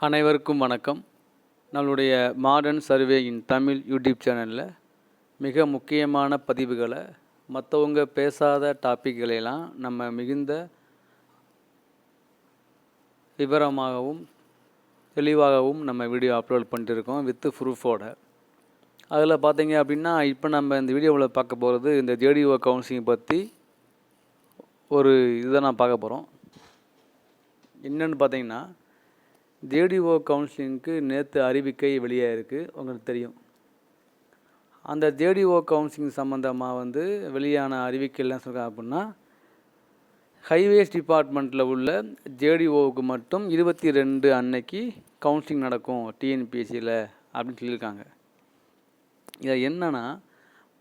அனைவருக்கும் வணக்கம். நம்மளுடைய modern survey in Tamil YouTube சேனலில் மிக முக்கியமான பதிவுகளை மற்றவங்க பேசாத டாப்பிக்களையெல்லாம் நம்ம மிகுந்த விவரமாகவும் தெளிவாகவும் நம்ம வீடியோ அப்லோட் பண்ணிட்டுருக்கோம் வித்து ப்ரூஃபோட அதில் பார்த்தீங்க அப்படின்னா இப்போ நம்ம இந்த வீடியோவில் பார்க்க போகிறது இந்த ஜேடிஓ கவுன்சிலிங் பற்றி ஒரு இதை நான் பார்க்க போகிறோம் என்னென்னு பார்த்தீங்கன்னா ஜேடிஓ கவுன்சிலிங்க்கு நேற்று அறிவிக்கை வெளியே இருக்குது உங்களுக்கு தெரியும். அந்த ஜேடிஓ கவுன்சிலிங் சம்மந்தமாக வந்து வெளியான அறிவிக்கை என்ன சொல்கிறாங்க அப்படின்னா ஹைவேஸ் டிபார்ட்மெண்ட்டில் உள்ள ஜேடிஓவுக்கு மட்டும் இருபத்தி ரெண்டு அன்னைக்கு கவுன்சிலிங் நடக்கும் டிஎன்பிஎஸ்சியில் அப்படின்னு சொல்லியிருக்காங்க இதில் என்னென்னா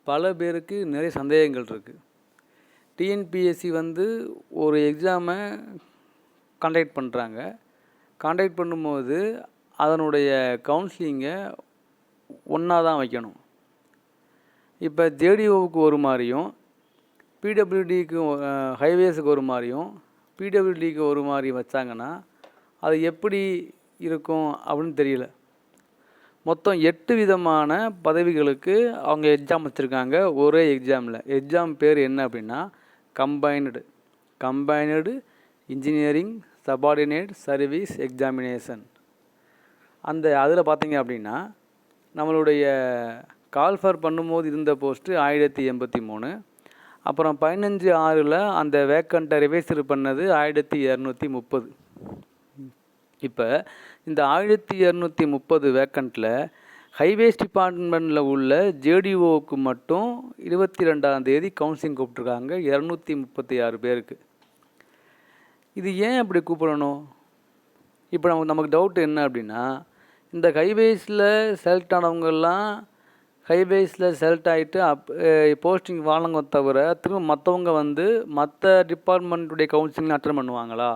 பல பேருக்கு நிறைய சந்தேகங்கள் இருக்குது டிஎன்பிஎஸ்சி வந்து ஒரு எக்ஸாமை கண்டக்ட் பண்ணுறாங்க காண்டாக்ட் பண்ணும்போது அதனுடைய கவுன்சிலிங்கை ஒன்றா தான் வைக்கணும். இப்போ ஜேடிஓவுக்கு ஒரு மாதிரியும் பிடபிள்யூடிக்கு ஹைவேஸுக்கு ஒரு மாதிரியும் பிடபிள்யூடிக்கு ஒரு மாதிரி வச்சாங்கன்னா அது எப்படி இருக்கும் அப்படின்னு தெரியல. மொத்தம் எட்டு விதமான பதவிகளுக்கு அவங்க எக்ஸாம் வச்சுருக்காங்க ஒரே எக்ஸாமில் எக்ஸாம் பேர் என்ன அப்படின்னா combined combined engineering subordinate service examination அந்த அதில் பார்த்தீங்க அப்படின்னா நம்மளுடைய கால்ஃபர் பண்ணும்போது இருந்த போஸ்ட்டு ஆயிரத்தி எண்பத்தி மூணு அப்புறம் பதினஞ்சு ஆறில் அந்த வேக்கண்ட்டை ரிவைசர் பண்ணது ஆயிரத்தி இரநூத்தி முப்பது. இப்போ இந்த ஆயிரத்தி இரநூத்தி முப்பது வேக்கண்ட்டில் ஹைவேஸ் டிபார்ட்மெண்ட்டில் உள்ள ஜேடிஓவுக்கு மட்டும் இருபத்தி ரெண்டாம் தேதி கவுன்சிலிங் கூப்பிட்ருக்காங்க இரநூத்தி முப்பத்தி ஆறு பேருக்கு. இது ஏன் அப்படி கூப்பிடணும்? இப்போ நமக்கு நமக்கு டவுட் என்ன அப்படின்னா இந்த ஹைவேஸில் செலக்ட் ஆனவங்கெல்லாம் ஹைவேஸில் செலக்ட் ஆகிட்டு அப் போஸ்டிங் வாழங்க தவிர திரும்ப மற்றவங்க வந்து மற்ற டிபார்ட்மெண்ட்டுடைய கவுன்சிலிங் அட்டன் பண்ணுவாங்களா?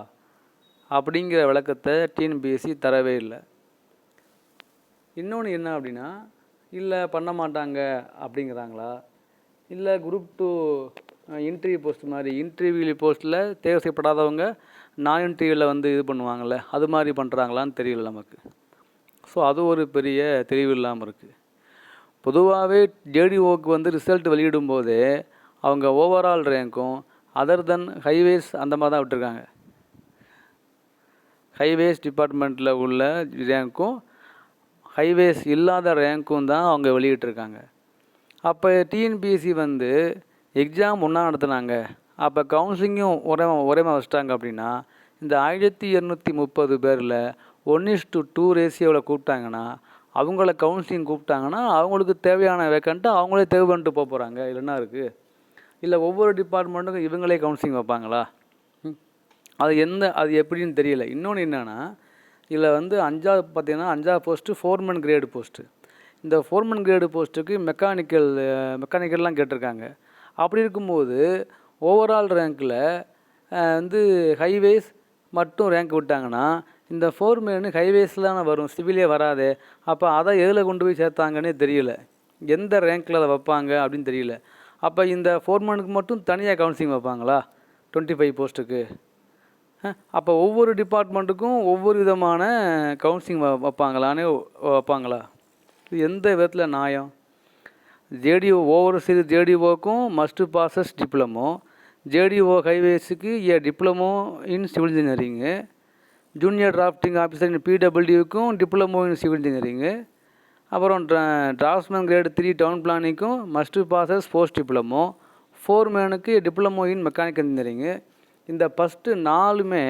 அப்படிங்கிற விளக்கத்தை டிஎன்பிஎஸ்சி தரவே இல்லை. இன்னொன்று என்ன அப்படின்னா இல்லை பண்ண மாட்டாங்க அப்படிங்கிறாங்களா? இல்லை குரூப் டூ இன்டர்வியூ போஸ்ட் மாதிரி இன்டர்வியூ போஸ்ட்டில் தேவை செய்யப்படாதவங்க நான் டிவியில் வந்து இது பண்ணுவாங்கள்ல அது மாதிரி பண்ணுறாங்களான்னு தெரியல நமக்கு. ஸோ அது ஒரு பெரிய தெளிவு இல்லாமல் இருக்குது பொதுவாகவே ஜேடிஓக்கு வந்து ரிசல்ட் வெளியிடும் போதே அவங்க ஓவரால் ரேங்க்கும் அதர் தென் ஹைவேஸ் அந்த மாதிரி தான் விட்டுருக்காங்க. ஹைவேஸ் டிபார்ட்மெண்ட்டில் உள்ள ரேங்க்கும் ஹைவேஸ் இல்லாத ரேங்க்கும் தான் அவங்க வெளியிட்டிருக்காங்க. அப்போ டிஎன்பிஎஸ்சி வந்து எக்ஸாம் ஒன்றா நடத்துனாங்க. அப்போ கவுன்சிலிங்கும் ஒரே ஒரே மாதிரி வச்சிட்டாங்க அப்படின்னா இந்த ஆயிரத்தி இரநூத்தி முப்பது பேரில் ஒன் இஸ் டு டூ ரேஷியோவில் கூப்பிட்டாங்கன்னா அவங்கள கவுன்சிலிங் கூப்பிட்டாங்கன்னா அவங்களுக்கு தேவையான வேக்கண்ட்டை அவங்களே தேவை பண்ணிட்டு போக போகிறாங்க இல்லைன்னா இருக்குது இல்லை ஒவ்வொரு டிபார்ட்மெண்ட்டுக்கும் இவங்களே கவுன்சிலிங் வைப்பாங்களா? ம். அது எந்த அது எப்படின்னு தெரியல. இன்னொன்று என்னென்னா இதில் வந்து அஞ்சாவது பார்த்தீங்கன்னா அஞ்சாவது போஸ்ட்டு ஃபோர்மன் கிரேடு போஸ்ட்டு இந்த ஃபோர்மன் கிரேடு போஸ்ட்டுக்கு மெக்கானிக்கல் மெக்கானிக்கல்லாம் கேட்டிருக்காங்க. அப்படி இருக்கும்போது ஓவரால் ரேங்க்கில் வந்து ஹைவேஸ் மட்டும் ரேங்க் விட்டாங்கன்னா இந்த ஃபோர்மேனு ஹைவேஸில் ஹைவேஸ்லாம் வரும் சிவிலே வராதே. அப்போ அதை எதில் கொண்டு போய் சேர்த்தாங்கன்னே தெரியல. எந்த ரேங்க்கில் அதை வைப்பாங்க அப்படின்னு தெரியல. அப்போ இந்த ஃபோர்மேனுக்கு மட்டும் தனியாக கவுன்சிலிங் வைப்பாங்களா? டுவெண்ட்டி ஃபைவ் போஸ்ட்டுக்கு அப்போ ஒவ்வொரு டிபார்ட்மெண்ட்டுக்கும் ஒவ்வொரு விதமான கவுன்சிலிங் வைப்பாங்களான்னு வைப்பாங்களா? இது எந்த விதத்தில் நியாயம்? ஜேடிஓ ஒவ்வொரு சிறு ஜேடிஓக்கும் must passes diploma JDO ஹைவேஸுக்கு a diploma in civil engineering junior drafting officer in பிடபிள்யூக்கும் diploma in civil engineering அப்புறம் டிராஃப்ட்மேன் கிரேட் த்ரீ டவுன் பிளானிங்க்கும் மஸ்ட் பாசஸ் போஸ்ட் டிப்ளமோ ஃபோர்மேனுக்கு டிப்ளமோ இன் மெக்கானிக்கல் இன்ஜினியரிங்கு இந்த ஃபஸ்ட்டு நாலுமே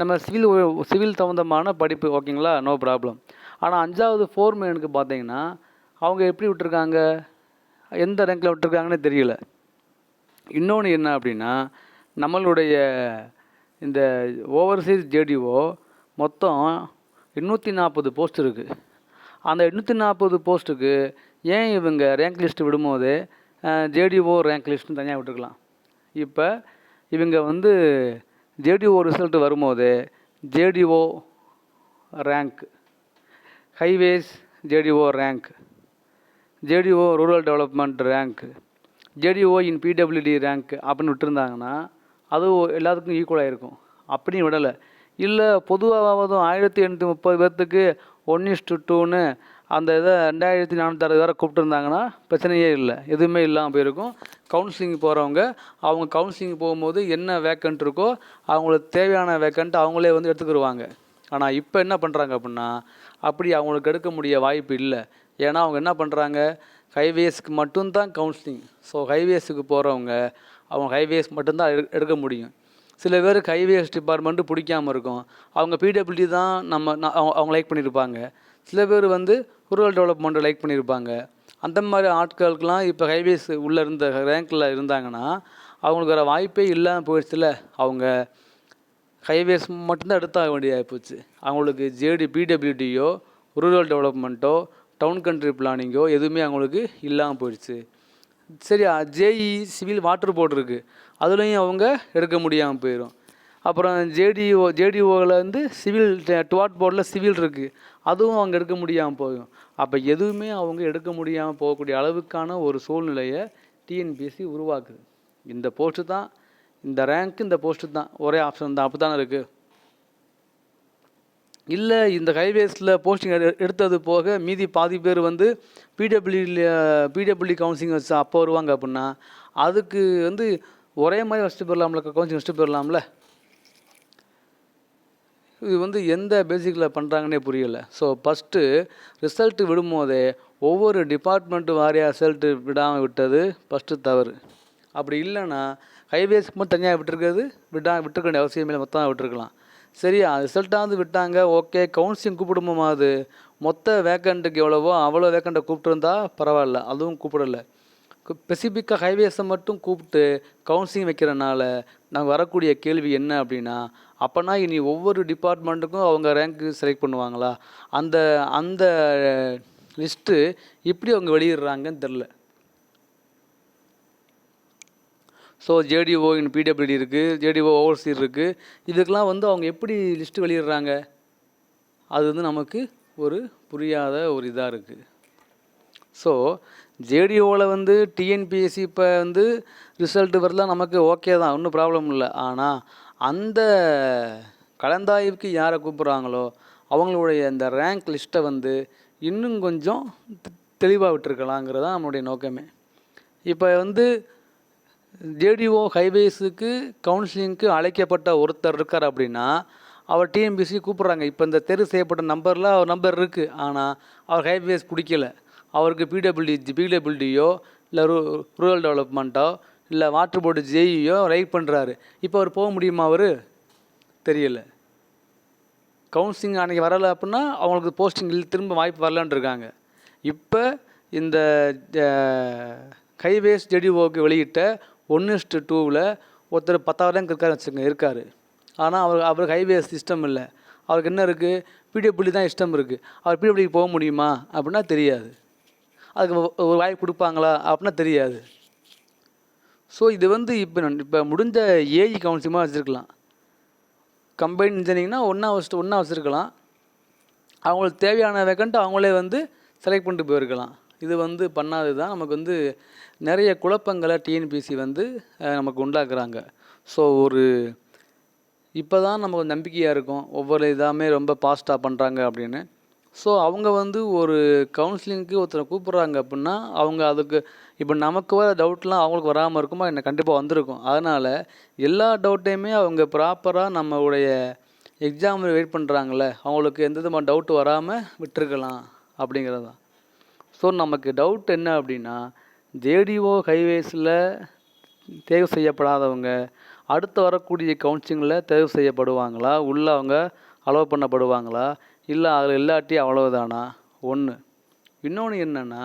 நம்ம civil civil சம்மந்தமான படிப்பு ஓகேங்களா no problem ஆனால் அஞ்சாவது ஃபோர்மேனுக்கு பார்த்தீங்கன்னா அவங்க எப்படி விட்டுருக்காங்க? எந்த ரேங்கில் விட்டுருக்காங்கன்னு தெரியல. இன்னொன்று என்ன அப்படின்னா நம்மளுடைய இந்த ஓவர்சீஸ் ஜேடிஓ மொத்தம் எண்ணூற்றி நாற்பது போஸ்ட் இருக்குது அந்த எண்ணூற்றி நாற்பது போஸ்ட்டுக்கு ஏன் இவங்க ரேங்க் லிஸ்ட் விடும்போது ஜேடிஓ ரேங்க் லிஸ்ட்னு தனியாக விட்டுருக்கலாம்? இப்போ இவங்க வந்து ஜேடிஓ ரிசல்ட் வரும்போது JDO rank highways JDO rank JDO rural development rank JDO in PWD rank அப்படின்னு விட்டுருந்தாங்கன்னா அது எல்லாத்துக்கும் ஈக்குவலாக இருக்கும் அப்படியும் விடலை. இல்லை பொதுவாகவும் ஆயிரத்தி எண்ணூற்றி முப்பது பேர்த்துக்கு ஒன் இஸ்டு டூன்னு அந்த இதை ரெண்டாயிரத்தி நானூற்றி வேறு கூப்பிட்டுருந்தாங்கன்னா பிரச்சனையே இல்லை. எதுவுமே இல்லாமல் போயிருக்கும். கவுன்சிலிங் போகிறவங்க அவங்க கவுன்சிலிங் போகும்போது என்ன வேக்கண்ட் இருக்கோ அவங்களுக்கு தேவையான வேக்கண்ட் அவங்களே வந்து எடுத்துக்கிடுவாங்க ஆனால் இப்போ என்ன பண்ணுறாங்க அப்படின்னா அப்படி அவங்களுக்கு எடுக்க முடிய வாய்ப்பு இல்லை. ஏன்னா அவங்க என்ன பண்ணுறாங்க ஹைவேஸ்க்கு மட்டும்தான் கவுன்சிலிங் ஸோ ஹைவேஸுக்கு போகிறவங்க அவங்க ஹைவேஸ் மட்டும்தான் எடுக்க முடியும். சில பேருக்கு ஹைவேஸ் டிபார்ட்மெண்ட்டு பிடிக்காம இருக்கும். அவங்க பிடபிள்யூடி தான் நம்ம அவங்க அவங்க லைக் பண்ணியிருப்பாங்க சில பேர் வந்து ரூரல் டெவலப்மெண்ட்டை லைக் பண்ணியிருப்பாங்க அந்த மாதிரி ஆட்களுக்கெலாம் இப்போ ஹைவேஸ் உள்ளே இருந்த ரேங்க்கில் இருந்தாங்கன்னா அவங்களுக்கு வர வாய்ப்பே இல்லாமல் போயிடுச்சுல. அவங்க ஹைவேஸ் மட்டும்தான் எடுத்தாக வேண்டியதாக போச்சு. அவங்களுக்கு ஜேடி பிடபிள்யூடியோ ரூரல் டெவலப்மெண்ட்டோ டவுன் கண்ட்ரி பிளானிங்கோ எதுவுமே அவங்களுக்கு இல்லாமல் போயிடுச்சு. சரி ஜேஇ சிவில் வாட்டர் போர்டு இருக்குது அதுலேயும் அவங்க எடுக்க முடியாமல் போயிடும் அப்புறம் ஜேடிஓ ஜேடிஓவில் வந்து சிவில் டுவாட் போர்டில் சிவில் இருக்குது அதுவும் அவங்க எடுக்க முடியாமல் போகும். அப்போ எதுவுமே அவங்க எடுக்க முடியாமல் போகக்கூடிய அளவுக்கான ஒரு சூழ்நிலையை டிஎன்பிஎஸ்சி உருவாக்குது. இந்த போஸ்ட்டு தான் இந்த ரேங்க் இந்த போஸ்ட்டு தான். ஒரே ஆப்ஷன் தான். அப்படி தானே இருக்குது இல்லை இந்த ஹைவேஸில் போஸ்டிங் எடுத்தது போக மீதி பாதி பேர் வந்து பிடபிள்யூல பிடபிள்யூ கவுன்சிலிங் வச்சு அப்போ வருவாங்க அப்படின்னா அதுக்கு வந்து ஒரே மாதிரி வச்சுட்டு போயிடலாம்ல கவுன்சிலிங் வச்சுட்டு போயிடலாம்ல இது வந்து எந்த பேசிக்கில் பண்ணுறாங்கன்னே புரியலை. ஸோ ஃபஸ்ட்டு ரிசல்ட்டு விடும்போதே ஒவ்வொரு டிபார்ட்மெண்ட்டு வாரியாக ரிசல்ட்டு விடாமல் விட்டது ஃபஸ்ட்டு தவறு. அப்படி இல்லைன்னா ஹைவேஸ்க்கு மட்டும் தனியாக விட்டுருக்கிறது விடா விட்டுருக்க வேண்டிய அவசியமே இல்லை மொத்தமாக விட்டுருக்கலாம். சரி ரிசல்ட்டாவது விட்டாங்க. ஓகே கவுன்சிலிங் கூப்பிடும்போது மொத்த வேக்கண்ட்டுக்கு எவ்வளவோ அவ்வளோ வேக்கண்ட்டை கூப்பிட்டுருந்தா பரவாயில்ல. அதுவும் கூப்பிடல. ஸ்பெசிஃபிக்காக ஹைவேஸை மட்டும் கூப்பிட்டு கவுன்சிலிங் வைக்கிறனால நாங்கள் வரக்கூடிய கேள்வி என்ன அப்படின்னா அப்போனா இனி ஒவ்வொரு டிபார்ட்மெண்ட்டுக்கும் அவங்க ரேங்க்கு செலக்ட் பண்ணுவாங்களா? அந்த அந்த லிஸ்ட்டு எப்படி அவங்க வெளியிடுறாங்கன்னு தெரில ஸோ ஜேடிஓ இன் பிடபிள்யூடி இருக்குது ஜேடிஓ ஓவர்சீர் இருக்குது இதுக்கெல்லாம் வந்து அவங்க எப்படி லிஸ்ட்டு வெளியிடுறாங்க? அது வந்து நமக்கு ஒரு புரியாத ஒரு இதாக இருக்குது ஸோ ஜேடிஓவில் வந்து டிஎன்பிஎஸ்சி இப்போ வந்து ரிசல்ட்டு வரலாம் நமக்கு ஓகே தான் ஒன்றும் ப்ராப்ளம் இல்லை. ஆனால் அந்த கலந்தாய்வுக்கு யாரை கூப்பிட்றாங்களோ அவங்களுடைய அந்த ரேங்க் லிஸ்ட்டை வந்து இன்னும் கொஞ்சம் தெளிவாக விட்டுருக்கலாங்கிறது தான் நம்மளுடைய நோக்கமே. இப்போ வந்து ஜேடிஓ ஹைவேஸுக்கு கவுன்சிலிங்க்கு அழைக்கப்பட்ட ஒருத்தர் இருக்கார் அப்படின்னா அவர் டிஎம்பிசி கூப்பிட்றாங்க. இப்போ இந்த தேர்வு செய்யப்பட்ட நம்பரில் அவர் நம்பர் இருக்குது ஆனால் அவர் ஹைவேஸ் பிடிக்கல. அவருக்கு பிடபிள்யூ பிடபிள்யூடியோ இல்லை ரூ ரூரல் டெவலப்மெண்ட்டோ இல்லை வாட்டர் போர்டு ஜேஇயோ ரைட் பண்ணுறாரு இப்போ அவர் போக முடியுமா அவர்? தெரியல. கவுன்சிலிங் அன்றைக்கி வரலை அப்படின்னா அவங்களுக்கு போஸ்டிங் திரும்ப வாய்ப்பு வரலான்னு இருக்காங்க. இப்போ இந்த ஹைவேஸ் ஜெடிஓக்கு வெளியிட்ட ஒன்று இஸ்டு டூவில் ஒருத்தர் பத்தாவது ரேங்க் இருக்காரு வச்சுக்கோங்க இருக்கார். ஆனால் அவர் அவருக்கு ஹைவேஸ் சிஸ்டம் இல்லை. அவருக்கு என்ன இருக்குது பிடபிள்யூ தான் இஷ்டம் இருக்குது அவர் பிடபிள்யூக்கு போக முடியுமா? அப்படின்னா தெரியாது. அதுக்கு ஒரு வாய்ப்பு கொடுப்பாங்களா? அப்படின்னா தெரியாது. ஸோ இது வந்து இப்போ இப்போ முடிஞ்ச ஏஜ் கவுன்சிலிங்காக வச்சுருக்கலாம். கம்பைன் இன்ஜினியரிங்னா ஒன்றா வச்சுட்டு ஒன்றா வச்சுருக்கலாம். அவங்களுக்கு தேவையான வேக்கண்ட்டு அவங்களே வந்து செலக்ட் பண்ணிட்டு போயிருக்கலாம். இது வந்து பண்ணாது தான் நமக்கு வந்து நிறைய குழப்பங்களை டிஎன்பிசி வந்து நமக்கு உண்டாக்குறாங்க. ஸோ ஒரு இப்போ தான் நமக்கு ஒரு நம்பிக்கையாக இருக்கும். ஒவ்வொரு இதாமே ரொம்ப பாஸ்ட்டாக பண்ணுறாங்க அப்படின்னு. ஸோ அவங்க வந்து ஒரு கவுன்சிலிங்க்கு ஒருத்தரை கூப்பிட்றாங்க அப்படின்னா அவங்க அதுக்கு இப்போ நமக்கு வர டவுட்லாம் அவங்களுக்கு வராமல் இருக்குமா? என்ன கண்டிப்பாக வந்திருக்கும். அதனால் எல்லா டவுட்டையுமே அவங்க ப்ராப்பராக நம்மளுடைய எக்ஸாம் வெயிட் பண்ணுறாங்களே அவங்களுக்கு எந்த விதமான டவுட் வராமல் விட்டுருக்கலாம் அப்படிங்கிறது தான் ஸோ நமக்கு டவுட் என்ன அப்படின்னா ஜேடிஓ ஹைவேஸில் தேர்வு செய்யப்படாதவங்க அடுத்து வரக்கூடிய கவுன்சிலிங்கில் தேர்வு செய்யப்படுவாங்களா? உள்ள அவங்க அலோவ் பண்ணப்படுவாங்களா? இல்லை அதில் இல்லாட்டி அவ்வளவுதானா? ஒன்று இன்னொன்று என்னென்னா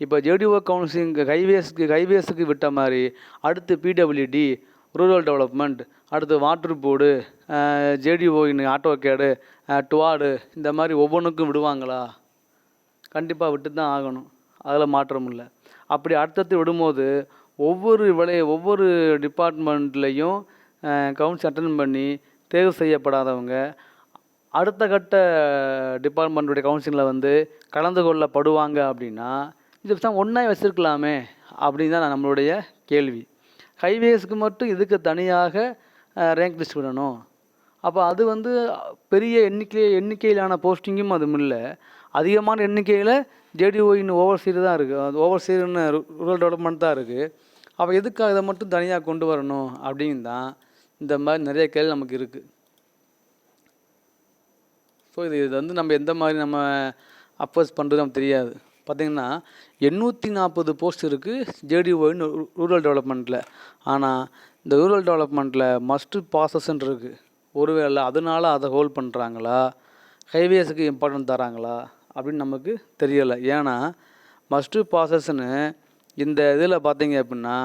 இப்போ ஜேடிஓ கவுன்சிலிங் ஹைவேஸ்க்கு ஹைவேஸுக்கு விட்ட மாதிரி அடுத்து பிடபிள்யூடி ரூரல் டெவலப்மெண்ட் அடுத்து water board JDO in auto CAD டுவாடு இந்த மாதிரி ஒவ்வொன்றுக்கும் விடுவாங்களா? கண்டிப்பாக விட்டு தான் ஆகணும். அதில் மாற்றம் இல்லை. அப்படி அர்த்தத்தை விடும்போது ஒவ்வொரு விலை ஒவ்வொரு டிபார்ட்மெண்ட்லேயும் கவுன்சில் அட்டன் பண்ணி தேர்வு செய்யப்படாதவங்க அடுத்த கட்ட டிபார்ட்மெண்ட்டுடைய கவுன்சிலில் வந்து கலந்து கொள்ளப்படுவாங்க அப்படின்னா இது தான் ஒன்றா வச்சுருக்கலாமே அப்படின்னு தான் நம்மளுடைய கேள்வி. ஹைவேஸ்க்கு மட்டும் இதுக்கு தனியாக ரேங்க் லிஸ்ட் விடணும். அப்போ அது வந்து பெரிய எண்ணிக்கை எண்ணிக்கையிலான போஸ்டிங்கும் அதுவும் இல்லை. அதிகமான எண்ணிக்கையில் ஜேடிஓயின் ஓவர்சீர் தான் இருக்குது அது ஓவர்சீர்னு ரூரல் டெவலப்மெண்ட் தான் இருக்குது அப்போ எதுக்காக இதை மட்டும் தனியாக கொண்டு வரணும் அப்படின்னு தான் இந்த மாதிரி நிறைய கேள்வி நமக்கு இருக்குது ஸோ இது இது வந்து நம்ம எந்த மாதிரி நம்ம அப்போஸ் பண்ணுறது நமக்கு தெரியாது. பார்த்தீங்கன்னா எண்ணூற்றி நாற்பது போஸ்ட் இருக்குது ஜேடிஓன்னு ரூரல் டெவலப்மெண்ட்டில் ஆனால் இந்த ரூரல் டெவலப்மெண்ட்டில் மஸ்ட்டு ப்ராசஸ்ன்னு இருக்குது ஒருவேளை அதனால அதை ஹோல்ட் பண்ணுறாங்களா ஹைவேஸுக்கு இம்பார்ட்டன்ட் தராங்களா? அப்படின்னு நமக்கு தெரியலை. ஏன்னா மஸ்ட்டு ப்ராசஸ்ன்னு இந்த இதில் பார்த்தீங்க அப்படின்னா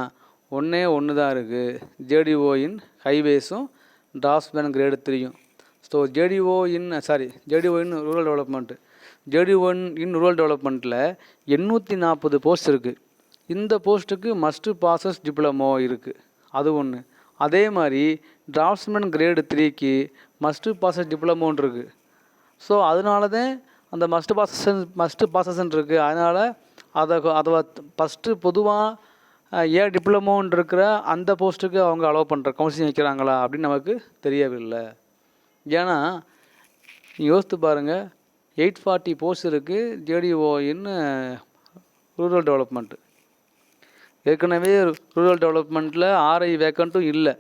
ஒன்றே ஒன்று தான் இருக்குது ஜேடிஓயின் ஹைவேஸும் டிராஃப்ட்மேன் கிரேடு த்ரீயும். So JDO in sorry JDO in rural development JDO in rural டெவலப்மெண்ட்டில் எண்ணூற்றி நாற்பது போஸ்ட் இருக்குது இந்த போஸ்ட்டுக்கு மஸ்ட்டு பாசஸ் டிப்ளமோ இருக்குது அது ஒன்று அதே மாதிரி டிராஃப்ட்ஸ்மேன் கிரேடு த்ரீக்கு மஸ்ட்டு பாசஸ் டிப்ளமோன் இருக்குது ஸோ அதனால தான் அந்த மஸ்ட் ப்ராசஸ் மஸ்ட் ப்ராசஸ்ன்னு இருக்குது அதனால் அதை அதை ஃபஸ்ட்டு பொதுவாக ஏ டிப்ளமோன்னு இருக்கிற அந்த போஸ்ட்டுக்கு அவங்க அலோவ் பண்ணுற கவுன்சிலிங் வைக்கிறாங்களா அப்படின்னு நமக்கு தெரியவில்லை. ஏன்னா யோசித்து பாருங்கள் எயிட் ஃபார்ட்டி போஸ்ட் இருக்குது ஜேடிஓ இன்னு ரூரல் டெவலப்மெண்ட்டு ஏற்கனவே ரூரல் டெவலப்மெண்ட்டில் ஆர்ஐ வேக்கண்ட்டும் இல்லை.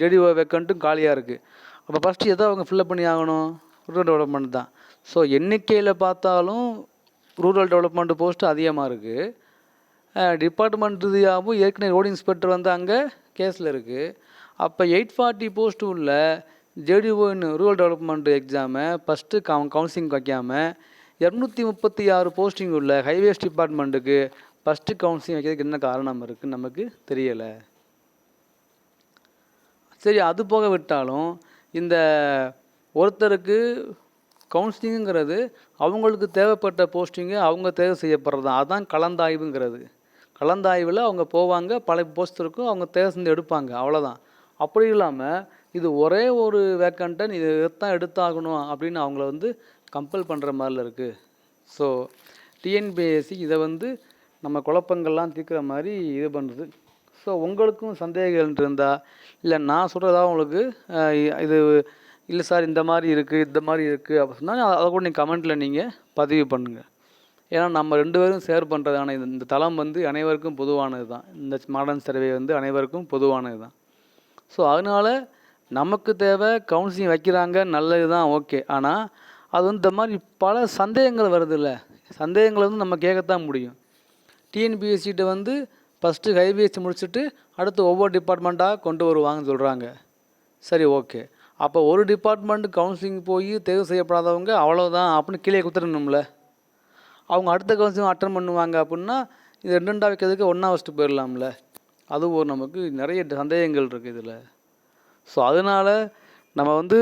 ஜேடிஓ வேக்கண்ட்டும் காலியாக இருக்குது அப்போ ஃபஸ்ட்டு எதை அவங்க ஃபில்லப் பண்ணி ஆகணும் ரூரல் டெவலப்மெண்ட் தான். ஸோ எண்ணிக்கையில் பார்த்தாலும் ரூரல் டெவலப்மெண்ட் போஸ்ட் அதிகமாக இருக்குது டிபார்ட்மெண்ட் ரீதியாகவும் ஏற்கனவே ரோடு இன்ஸ்பெக்டர் வந்து அங்கே கேஸில் இருக்குது அப்போ எயிட் ஃபார்ட்டி போஸ்ட் உள்ள ஜேடிஓன்னு ரூரல் டெவலப்மெண்ட் எக்ஸாமை ஃபஸ்ட்டு கவு கவுன்சிலிங் வைக்காமல் இரநூத்தி முப்பத்தி ஆறு போஸ்டிங் உள்ள ஹைவேஸ் டிபார்ட்மெண்ட்டுக்கு ஃபஸ்ட்டு கவுன்சிலிங் வைக்கிறதுக்கு என்ன காரணம் இருக்குன்னு நமக்கு தெரியலை. சரி அது போக விட்டாலும் இந்த ஒருத்தருக்கு கவுன்சிலிங்கிறது அவங்களுக்கு தேவைப்பட்ட போஸ்டிங்கு அவங்க தேர்வு செய்யப்படுறது தான் அதுதான் கலந்தாய்வுங்கிறது. கலந்தாய்வில் அவங்க போவாங்க பல போஸ்ட் இருக்கும் அவங்க தேர்வு செஞ்சு எடுப்பாங்க. அவ்வளோதான் அப்படி இல்லாமல் இது ஒரே ஒரு வேக்கண்ட்டை நீ இதைத்தான் எடுத்தாகணும் அப்படின்னு அவங்கள வந்து கம்பல் பண்ணுற மாதிரில இருக்குது ஸோ டிஎன்பிஎஸ்சி இதை வந்து நம்ம குழப்பங்கள்லாம் தீர்க்குற மாதிரி இது பண்ணுறது ஸோ உங்களுக்கும் சந்தேகங்கள் இருந்தால் இல்லை நான் சொல்கிறதா உங்களுக்கு இது இல்லை சார் இந்த மாதிரி இருக்குது இந்த மாதிரி இருக்குது அப்படி சொன்னால் அதை கூட நீங்கள் கமெண்ட்டில் நீங்கள் பதிவு பண்ணுங்கள் ஏன்னா நம்ம ரெண்டு பேரும் ஷேர் பண்ணுறதான இந்த இந்த தளம் வந்து அனைவருக்கும் பொதுவானது தான். இந்த மாடர்ன் சர்வே வந்து அனைவருக்கும் பொதுவானது தான். ஸோ அதனால் நமக்கு தேவை கவுன்சிலிங் வைக்கிறாங்க நல்லது தான் ஓகே ஆனால் அது வந்து இந்த மாதிரி பல சந்தேகங்கள் வருதுல்ல. சந்தேகங்களை வந்து நம்ம கேட்கத்தான் முடியும். டிஎன்பிஎஸ்சிகிட்ட வந்து ஃபஸ்ட்டு ஹைபிஎஸ்சி முடிச்சுட்டு அடுத்து ஒவ்வொரு டிபார்ட்மெண்ட்டாக கொண்டு வருவாங்கன்னு சொல்கிறாங்க சரி ஓகே அப்போ ஒரு டிபார்ட்மெண்ட் கவுன்சிலிங் போய் தேர்வு செய்யப்படாதவங்க அவ்வளோதான் அப்படின்னு கீழே குத்துறணும்ல அவங்க அடுத்த கவுன்சிலிங் அட்டன் பண்ணுவாங்க அப்படின்னா இது ரெண்டு ரெண்டாக வைக்கிறதுக்கு ஒன்றா வச்சுட்டு போயிடலாம்ல. அது ஒரு நமக்கு நிறைய சந்தேகங்கள் இருக்குது இதில். ஸோ அதனால் நம்ம வந்து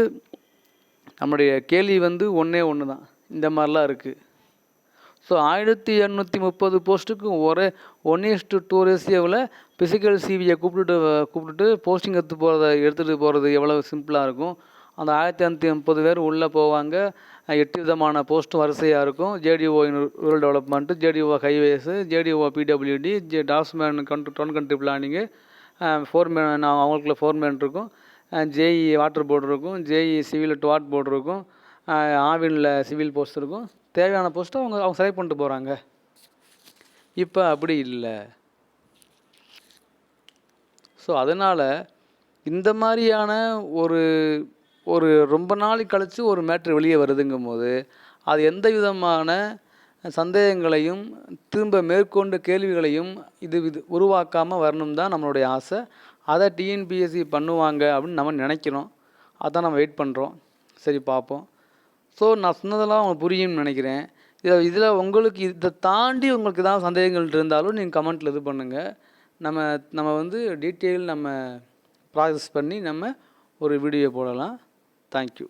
நம்முடைய கேள்வி வந்து ஒன்றே ஒன்று தான் இந்த மாதிரிலாம் இருக்குது ஸோ ஆயிரத்தி இரநூத்தி முப்பது போஸ்ட்டுக்கும் ஒரே ஒன் இஸ் டு டூ ரேசியோவில் பிசிக்கல் சிவியை கூப்பிட்டுட்டு கூப்பிட்டுட்டு போஸ்டிங் எடுத்து போகிறத எடுத்துகிட்டு போகிறது எவ்வளோ சிம்பிளாக இருக்கும். அந்த ஆயிரத்தி இரநூத்தி முப்பது பேர் உள்ளே போவாங்க. எட்டு விதமான போஸ்ட்டும் வரிசையாக இருக்கும். JDO rural development JDO highways JDO PWD J draftsman country town country planning foreman அவங்களுக்குள்ள ஃபோர்மேன் இருக்கும். ஜேஇ வாட்டர் போர்டு இருக்கும். ஜேஇ சிவில் டு வாட் போர்டு இருக்கும். ஆவினில் சிவில் போஸ்ட் இருக்கும். தேவையான போஸ்ட்டை அவங்க அவங்க செலக்ட் பண்ணிட்டு போகிறாங்க இப்போ அப்படி இல்லை. ஸோ அதனால் இந்த மாதிரியான ஒரு ஒரு ரொம்ப நாளைக்கு கழித்து ஒரு மேட்ரு வெளியே வருதுங்கும் போது அது எந்த விதமான சந்தேகங்களையும் திரும்ப மேற்கொண்டு கேள்விகளையும் இது இது உருவாக்காமல் வரணும் தான் நம்மளுடைய ஆசை. அதை டிஎன்பிஎஸ்சி பண்ணுவாங்க அப்படின்னு நம்ம நினைக்கிறோம். அதான் நம்ம வெயிட் பண்ணுறோம் சரி பார்ப்போம். ஸோ நான் சொன்னதெல்லாம் உங்களுக்கு புரியும்னு நினைக்கிறேன். இதில் இதில் உங்களுக்கு இதை தாண்டி உங்களுக்கு ஏதாவது சந்தேகங்கள் இருந்தாலும் நீங்கள் கமெண்ட்டில் இது பண்ணுங்கள் நம்ம நம்ம வந்து டீட்டெயில் நம்ம ப்ராசஸ் பண்ணி நம்ம ஒரு வீடியோ போடலாம். தேங்க்யூ